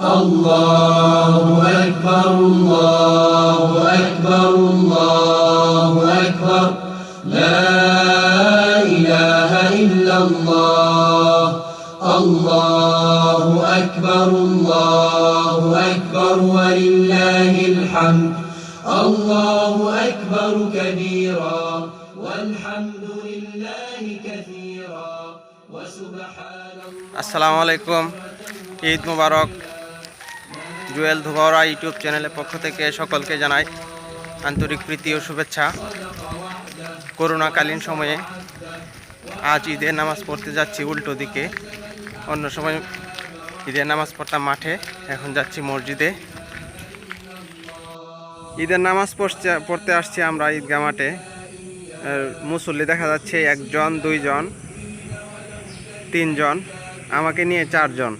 الله أكبر الله أكبر الله أكبر لا إله إلا الله الله أكبر الله أكبر ولله الحمد الله أكبر كبيرا والحمد لله كثيرا وسبحان الله আসসালামু আলাইকুম ঈদ মুবারক জুয়েল ধুবাওরা ইউটিউব চ্যানেলের পক্ষ থেকে সকলকে জানাই আন্তরিক প্রীতি ও শুভেচ্ছা। করোনাকালীন সময়ে আজ ঈদের নামাজ পড়তে যাচ্ছি উল্টো দিকে। অন্য সময় ঈদের নামাজ পড়তাম মাঠে, এখন যাচ্ছি মসজিদে। ঈদের নামাজ পড়তে পড়তে আসছি আমরা ঈদগা মাঠে। মুসল্লি দেখা যাচ্ছে একজন, দুইজন, তিনজন, আমাকে নিয়ে চারজন।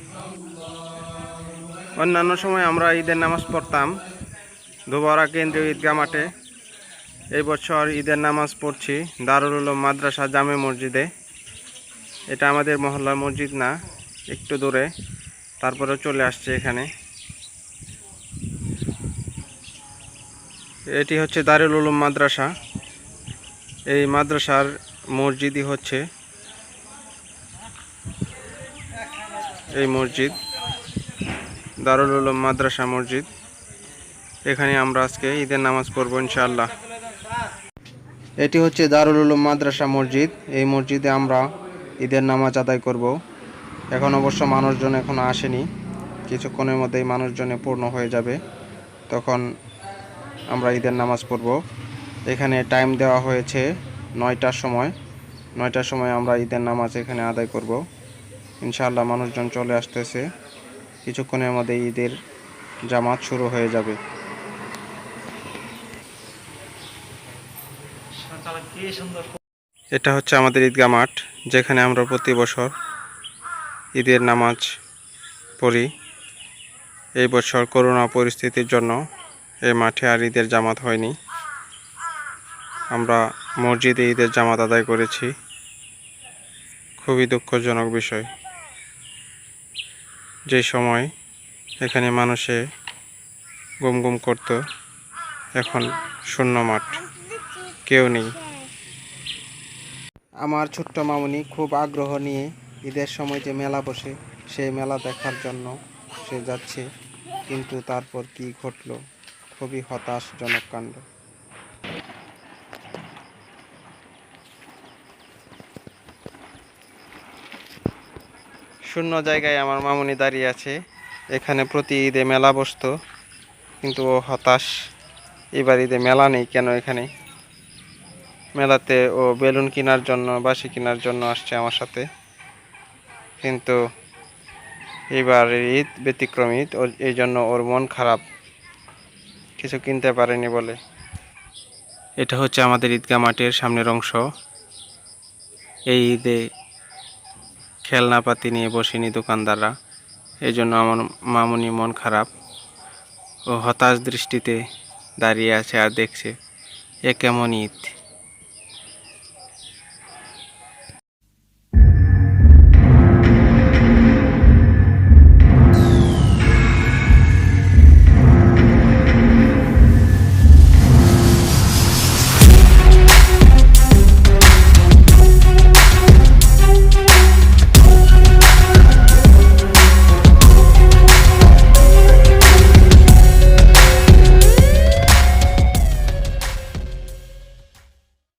অন্যান্য সময় আমরা ঈদের নামাজ পড়তাম। দুবারা কেন্দ্রীয় ঈদগাহ মাঠে। এই বছর ঈদের নামাজ পড়ছি দারুল উলুম মাদ্রাসা জামে মসজিদে। এটা আমাদের মহল্লার মসজিদ না, একটু দূরে। তারপরে চলে আসছে এখানে। এটি হচ্ছে দারুল উলুম মাদ্রাসা। এই মাদ্রাসার মসজিদই হচ্ছে এই মসজিদ। দারুল উলুম মাদ্রাসা মসজিদ। এখানে আমরা আজকে ঈদের নামাজ পড়ব ইনশাআল্লাহ। এটি হচ্ছে দারুল উলুম মাদ্রাসা মসজিদ। এই মসজিদে আমরা ঈদের নামাজ আদায় করব। এখন অবশ্য মানুষজন এখনও আসেনি। কিছুক্ষণের মধ্যেই মানুষজনে পূর্ণ হয়ে যাবে। তখন আমরা ঈদের নামাজ পড়ব। এখানে টাইম দেওয়া হয়েছে নয়টার সময়। নয়টার সময় আমরা ঈদের নামাজ এখানে আদায় করব। ইনশাআল্লাহ মানুষজন চলে আসতেছে। কিছুক্ষণের মধ্যে ঈদের জামাত শুরু হয়ে যাবে। এটা হচ্ছে আমাদের ঈদগাহ মাঠ, যেখানে আমরা প্রতি বছর ঈদের নামাজ পড়ি। এই বছর করোনা পরিস্থিতির জন্য এই মাঠে আর ঈদের জামাত হয়নি। আমরা মসজিদে ঈদের জামাত আদায় করেছি। খুবই দুঃখজনক বিষয়। যে সময় এখানে মানুষে গুম গুম করত, এখন শূন্য মাঠ। কেউ নেই। আমার ছোট্ট মামুনি খুব আগ্রহ নিয়ে ঈদের সময় যে মেলা বসে, সেই মেলা দেখার জন্য সে যাচ্ছে, কিন্তু তারপর কি ঘটলো? খুবই হতাশজনক কাণ্ড। শূন্য জায়গায় আমার মামুনি দাঁড়িয়ে আছে। এখানে প্রতি ঈদে মেলা বসতো, কিন্তু ও হতাশ। এবার ঈদে মেলা নেই, কেন এখানে? মেলাতে ও বেলুন কেনার জন্য বাসি কেনার জন্য আসছে আমার সাথে। কিন্তু এবার ঈদ ব্যতিক্রম ঈদ এই জন্য ওর মন খারাপ। কিছু কিনতে পারেনি বলে। এটা হচ্ছে আমাদের ঈদগাহ মাঠের সামনের অংশ। এই ঈদে খেলনাপাতি নিয়ে বসেনি দোকানদাররা। এই জন্য আমার মামুনি মন খারাপ ও হতাশ দৃষ্টিতে দাঁড়িয়ে আছে আর দেখছে, এ কেমন ঈদ